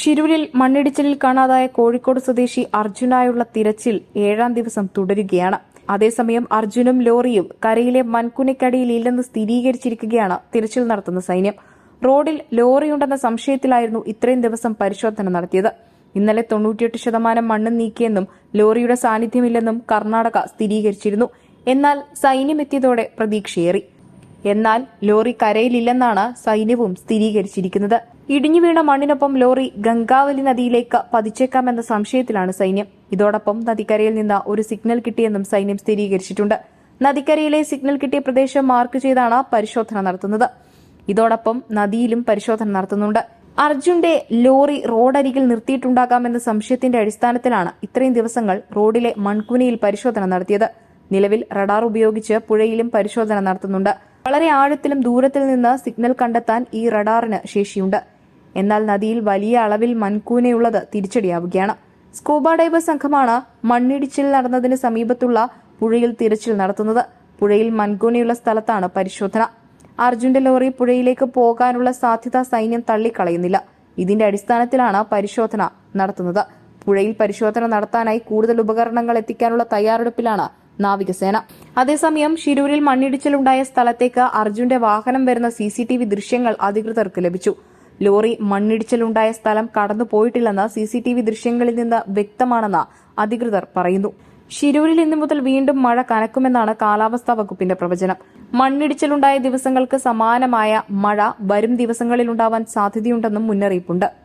ഷിരൂരിൽ മണ്ണിടിച്ചിലിൽ കാണാതായ കോഴിക്കോട് സ്വദേശി അർജുനായുള്ള തിരച്ചിൽ ഏഴാം ദിവസം തുടരുകയാണ്. അതേസമയം അർജുനും ലോറിയും കരയിലെ മൺകുനിക്കടിയിൽ ഇല്ലെന്ന് സ്ഥിരീകരിച്ചിരിക്കുകയാണ് തിരച്ചിൽ നടത്തുന്ന സൈന്യം. റോഡിൽ ലോറിയുണ്ടെന്ന സംശയത്തിലായിരുന്നു ഇത്രയും ദിവസം പരിശോധന നടത്തിയത്. ഇന്നലെ തൊണ്ണൂറ്റിയെട്ട് ശതമാനം മണ്ണ് നീക്കിയെന്നും ലോറിയുടെ സാന്നിധ്യമില്ലെന്നും കർണാടക സ്ഥിരീകരിച്ചിരുന്നു. എന്നാൽ സൈന്യമെത്തിയതോടെ പ്രതീക്ഷയേറി. എന്നാൽ ലോറി കരയിലില്ലെന്നാണ് സൈന്യവും സ്ഥിരീകരിച്ചിരിക്കുന്നത്. ഇടിഞ്ഞു വീണ മണ്ണിനൊപ്പം ലോറി ഗംഗാവലി നദിയിലേക്ക് പതിച്ചേക്കാമെന്ന സംശയത്തിലാണ് സൈന്യം. ഇതോടൊപ്പം നദിക്കരയിൽ നിന്ന് ഒരു സിഗ്നൽ കിട്ടിയെന്നും സൈന്യം സ്ഥിരീകരിച്ചിട്ടുണ്ട്. നദിക്കരയിലെ സിഗ്നൽ കിട്ടിയ പ്രദേശം മാർക്ക് ചെയ്താണ് പരിശോധന നടത്തുന്നത്. ഇതോടൊപ്പം നദിയിലും പരിശോധന നടത്തുന്നുണ്ട്. അർജുന്റെ ലോറി റോഡരികിൽ നിർത്തിയിട്ടുണ്ടാകാമെന്ന സംശയത്തിന്റെ അടിസ്ഥാനത്തിലാണ് ഇത്രയും ദിവസങ്ങൾ റോഡിലെ മൺകുനിയിൽ പരിശോധന നടത്തിയത്. നിലവിൽ റഡാർ ഉപയോഗിച്ച് പുഴയിലും പരിശോധന നടത്തുന്നുണ്ട്. വളരെ ആഴത്തിലും ദൂരത്തിൽ നിന്ന് സിഗ്നൽ കണ്ടെത്താൻ ഈ റഡാറിന് ശേഷിയുണ്ട്. എന്നാൽ നദിയിൽ വലിയ അളവിൽ മൺകൂനയുള്ളത് തിരിച്ചടിയാവുകയാണ്. സ്കൂബ ഡൈവർ സംഘമാണ് മണ്ണിടിച്ചിൽ നടന്നതിന് സമീപത്തുള്ള പുഴയിൽ തിരച്ചിൽ നടത്തുന്നത്. പുഴയിൽ മൺകൂനയുള്ള സ്ഥലത്താണ് പരിശോധന. അർജുന്റെ ലോറി പുഴയിലേക്ക് പോകാനുള്ള സാധ്യത സൈന്യം തള്ളിക്കളയുന്നില്ല. ഇതിന്റെ അടിസ്ഥാനത്തിലാണ് പരിശോധന നടത്തുന്നത്. പുഴയിൽ പരിശോധന നടത്താനായി കൂടുതൽ ഉപകരണങ്ങൾ എത്തിക്കാനുള്ള തയ്യാറെടുപ്പിലാണ് നാവികസേന. അതേസമയം ശിരൂരിൽ മണ്ണിടിച്ചിലുണ്ടായ സ്ഥലത്തേക്ക് അർജുന്റെ വാഹനം വരുന്ന സി സി ടി വി ദൃശ്യങ്ങൾ അധികൃതർക്ക് ലഭിച്ചു. ലോറി മണ്ണിടിച്ചിലുണ്ടായ സ്ഥലം കടന്നുപോയിട്ടില്ലെന്ന് സി സി ടി വി ദൃശ്യങ്ങളിൽ നിന്ന് വ്യക്തമാണെന്ന് അധികൃതർ പറയുന്നു. ശിരൂരിൽ ഇന്നു മുതൽ വീണ്ടും മഴ കനക്കുമെന്നാണ് കാലാവസ്ഥാ വകുപ്പിന്റെ പ്രവചനം. മണ്ണിടിച്ചിലുണ്ടായ ദിവസങ്ങൾക്ക് സമാനമായ മഴ വരും ദിവസങ്ങളിൽ ഉണ്ടാവാൻ സാധ്യതയുണ്ടെന്നും മുന്നറിയിപ്പുണ്ട്.